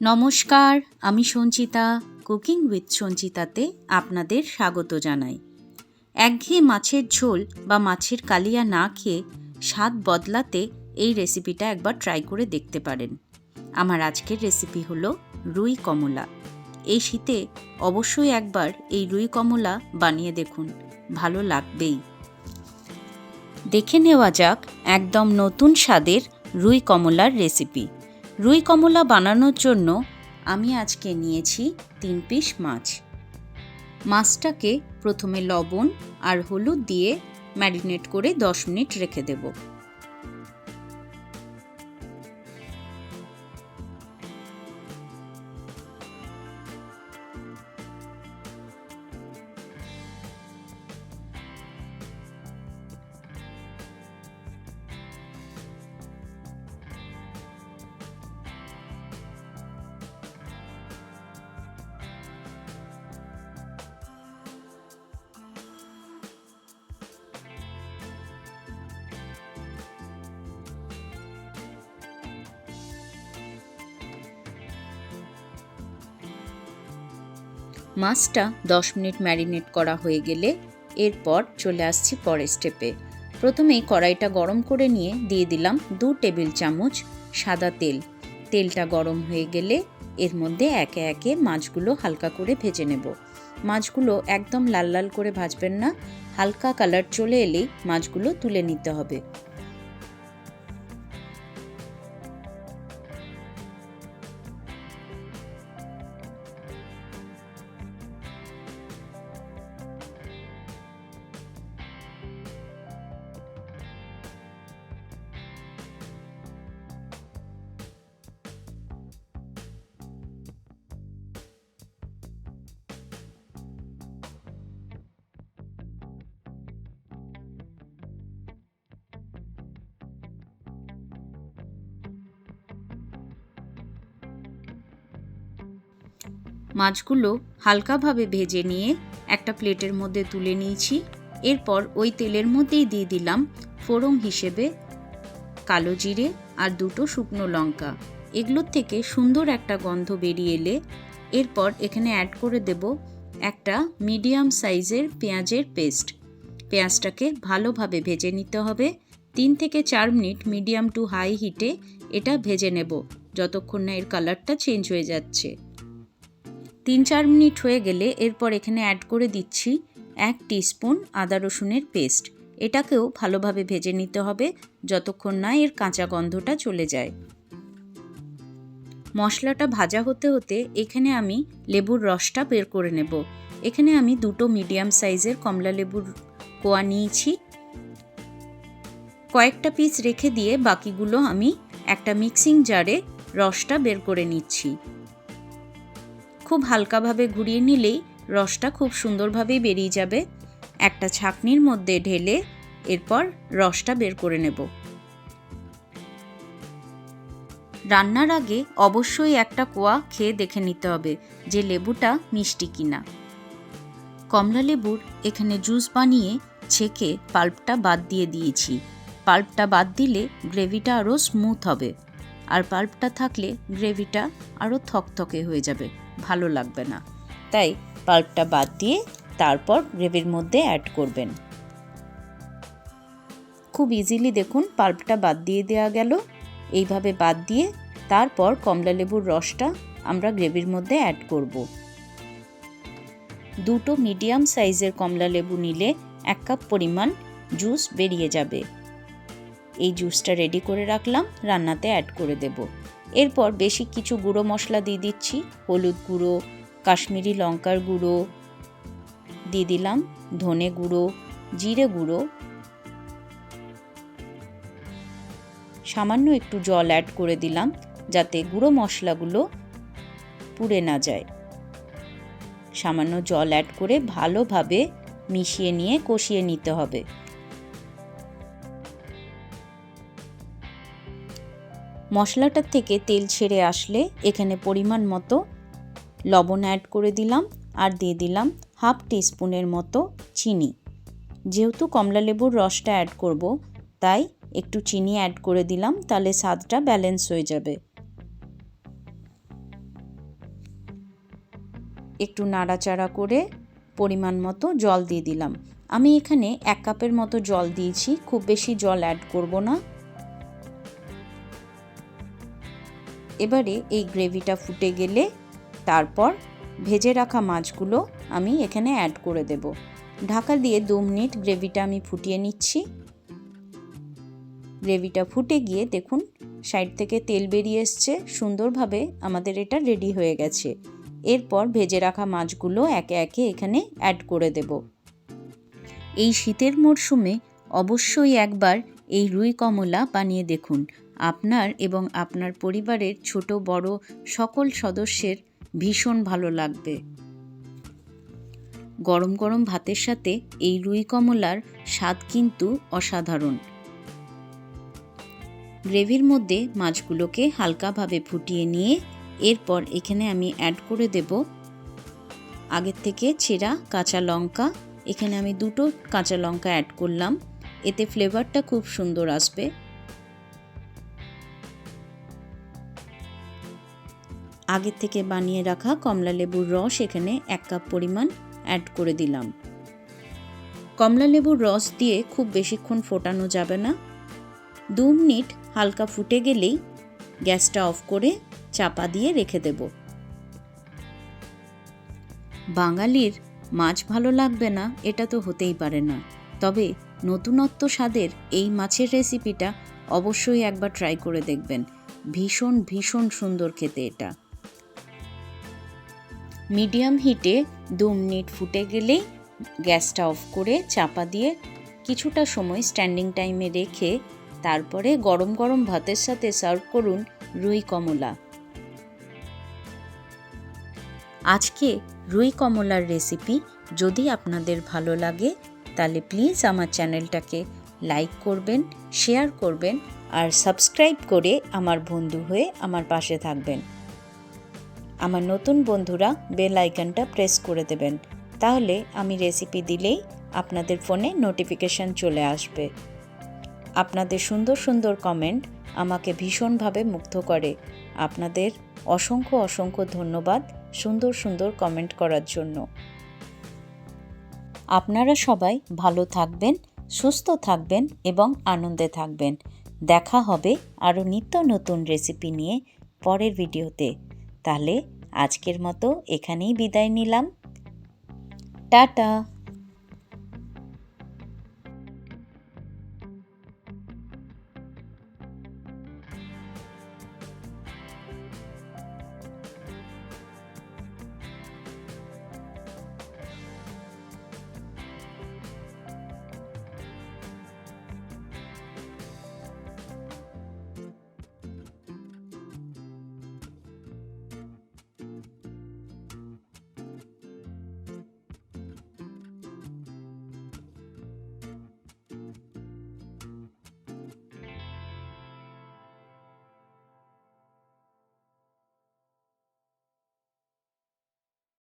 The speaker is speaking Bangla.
নমস্কার, আমি সঞ্চিতা, কুকিং উইথ সঞ্চিতাতে আপনাদের স্বাগত জানাই। একঘেয়ে মাছের ঝোল বা মাছের কালিয়া না খেয়ে স্বাদ বদলাতে এই রেসিপিটা একবার ট্রাই করে দেখতে পারেন। আমার আজকের রেসিপি হলো রুই কমলা। এই শীতে অবশ্যই একবার এই রুই কমলা বানিয়ে দেখুন, ভালো লাগবেই। দেখে নেওয়া যাক একদম নতুন স্বাদের রুই কমলার রেসিপি। রুই কমলা বানানোর জন্য আমি আজকে নিয়েছি তিন পিস মাছ। মাছটাকে প্রথমে লবণ আর হলুদ দিয়ে ম্যারিনেট করে দশ মিনিট রেখে দেব। মাছটা দশ মিনিট ম্যারিনেট করা হয়ে গেলে এরপর চলে আসছি পরের স্টেপে। প্রথমেই কড়াইটা গরম করে নিয়ে দিয়ে দিলাম দু টেবিল চামচ সাদা তেল। তেলটা গরম হয়ে গেলে এর মধ্যে একে একে মাছগুলো হালকা করে ভেজে নেব। মাছগুলো একদম লাল লাল করে ভাজবেন না, হালকা কালার চলে এলেই মাছগুলো তুলে নিতে হবে। মাছগুলো হালকাভাবে ভেজে নিয়ে একটা প্লেটের মধ্যে তুলে নিয়েছি। এরপর ওই তেলের মধ্যেই দিয়ে দিলাম ফোড়ন হিসেবে কালো জিরে আর দুটো শুকনো লঙ্কা। এগুলোর থেকে সুন্দর একটা গন্ধ বেরিয়ে এলে এরপর এখানে অ্যাড করে দেব একটা মিডিয়াম সাইজের পেঁয়াজের পেস্ট পেঁয়াজটাকে ভালোভাবে ভেজে নিতে হবে। তিন থেকে চার মিনিট মিডিয়াম টু হাই হিটে এটা ভেজে নেব, যতক্ষণ না এর কালারটা চেঞ্জ হয়ে যাচ্ছে। তিন চার মিনিট হয়ে গেলে এরপর এখানে অ্যাড করে দিচ্ছি এক টিস্পুন আদা রসুনের পেস্ট এটাকেও ভালোভাবে ভেজে নিতে হবে যতক্ষণ না এর কাঁচা গন্ধটা চলে যায়। মশলাটা ভাজা হতে হতে এখানে আমি লেবুর রসটা বের করে নেব। এখানে আমি দুটো মিডিয়াম সাইজের কমলা লেবুর কোয়া নিয়েছি। কয়েকটা পিস রেখে দিয়ে বাকিগুলো আমি একটা মিক্সিং জারে রসটা বের করে নিচ্ছি। খুব হালকাভাবে ঘুরিয়ে নিলেই রসটা খুব সুন্দরভাবেই বেরিয়ে যাবে। একটা ছাকনির মধ্যে ঢেলে এরপর রসটা বের করে নেব। রান্নার আগে অবশ্যই একটা কোয়া খেয়ে দেখে নিতে হবে যে লেবুটা মিষ্টি কিনা। কমলা লেবুর এখানে জুস বানিয়ে ছেঁকে পাল্পটা বাদ দিয়ে দিয়েছি। পাল্পটা বাদ দিলে গ্রেভিটা আরও স্মুথ হবে। আর পাল্পটা থাকলে গ্রেভিটা আরও থকথকে হয়ে যাবে, ভালো লাগবে না। তাই পাল্পটা বাদ দিয়ে তারপর গ্রেভির মধ্যে অ্যাড করবেন। খুব ইজিলি দেখুন পাল্পটা বাদ দিয়ে দেওয়া গেল। এইভাবে বাদ দিয়ে তারপর কমলা লেবুর রসটা আমরা গ্রেভির মধ্যে অ্যাড করব। দুটো মিডিয়াম সাইজের কমলা লেবু নিলে এক কাপ পরিমাণ জুস বেরিয়ে যাবে। এই জুসটা রেডি করে রাখলাম, রান্নাতে অ্যাড করে দেব। এরপর বেশি কিছু গুঁড়ো মশলা দিয়ে দিচ্ছি। হলুদ গুঁড়ো, কাশ্মীরি লঙ্কার গুঁড়ো দিয়ে দিলাম, ধনে গুঁড়ো, জিরে গুঁড়ো। সামান্য একটু জল অ্যাড করে দিলাম, যাতে গুঁড়ো মশলাগুলো পুড়ে না যায়। সামান্য জল অ্যাড করে ভালোভাবে মিশিয়ে নিয়ে কষিয়ে নিতে হবে। মশলাটার থেকে তেল ছেড়ে আসলে এখানে পরিমাণ মতো লবণ অ্যাড করে দিলাম আর দিয়ে দিলাম হাফ টিস্পুনের মতো চিনি। যেহেতু কমলা লেবুর রসটা অ্যাড করব, তাই একটু চিনি অ্যাড করে দিলাম, তাহলে স্বাদটা ব্যালেন্স হয়ে যাবে। একটু নাড়াচাড়া করে পরিমাণ মতো জল দিয়ে দিলাম। আমি এখানে এক কাপের মতো জল দিয়েছি, খুব বেশি জল অ্যাড করব না। এবারে এই গ্রেভিটা ফুটে গেলে তারপর ভেজে রাখা মাছগুলো আমি এখানে অ্যাড করে দেব। ঢাকা দিয়ে দু মিনিট গ্রেভিটা আমি ফুটিয়ে নিচ্ছি। গ্রেভিটা ফুটে গিয়ে দেখুন, সাইড থেকে তেল বেরিয়ে এসছে, সুন্দরভাবে আমাদের এটা রেডি হয়ে গেছে। এরপর ভেজে রাখা মাছগুলো একে একে এখানে অ্যাড করে দেব। এই শীতের মরশুমে অবশ্যই একবার এই রুই কমলা বানিয়ে দেখুন। আপনার এবং আপনার পরিবারের ছোট, বড় সকল সদস্যের ভীষণ ভালো লাগবে। গরম গরম ভাতের সাথে এই রুই কমলার স্বাদ কিন্তু অসাধারণ। গ্রেভির মধ্যে মাছগুলোকে হালকাভাবে ফুটিয়ে নিয়ে এরপর এখানে আমি অ্যাড করে দেব আগের থেকে ছেঁড়া কাঁচা লঙ্কা। এখানে আমি দুটো কাঁচা লঙ্কা অ্যাড করলাম। এতে ফ্লেভারটা খুব সুন্দর আসবে। আগের থেকে বানিয়ে রাখা কমলা লেবুর রস এখানে এক কাপ পরিমাণ অ্যাড করে দিলাম। কমলা লেবুর রস দিয়ে খুব বেশিক্ষণ ফোটানো যাবে না। দু মিনিট হালকা ফুটে গেলেই গ্যাসটা অফ করে চাপা দিয়ে রেখে দেব। বাঙালির মাছ ভালো লাগবে না, এটা তো হতেই পারে না। তবে নতুনত্ব স্বাদের এই মাছের রেসিপিটা অবশ্যই একবার ট্রাই করে দেখবেন। ভীষণ ভীষণ সুন্দর খেতে এটা। মিডিয়াম হিটে দু মিনিট ফুটে গেলেই গ্যাসটা অফ করে চাপা দিয়ে কিছুটা সময় স্ট্যান্ডিং টাইমে রেখে তারপরে গরম গরম ভাতের সাথে সার্ভ করুন রুই কমলা। আজকে রুই কমলার রেসিপি যদি আপনাদের ভালো লাগে, তাহলে প্লিজ আমার চ্যানেলটাকে লাইক করবেন, শেয়ার করবেন আর সাবস্ক্রাইব করে আমার বন্ধু হয়ে আমার পাশে থাকবেন। আমার নতুন বন্ধুরা বেল আইকনটা প্রেস করে দেবেন। তাহলে আমি রেসিপি দিলেই আপনাদের ফোনে নোটিফিকেশান চলে আসবে। আপনাদের সুন্দর সুন্দর কমেন্ট আমাকে ভীষণভাবে মুগ্ধ করে। আপনাদের অসংখ্য অসংখ্য ধন্যবাদ সুন্দর সুন্দর কমেন্ট করার জন্য। আপনারা সবাই ভালো থাকবেন, সুস্থ থাকবেন এবং আনন্দে থাকবেন। দেখা হবে আরও নিত্য নতুন রেসিপি নিয়ে পরের ভিডিওতে। তাহলে আজকের মতো এখানেই বিদায় নিলাম। টাটা!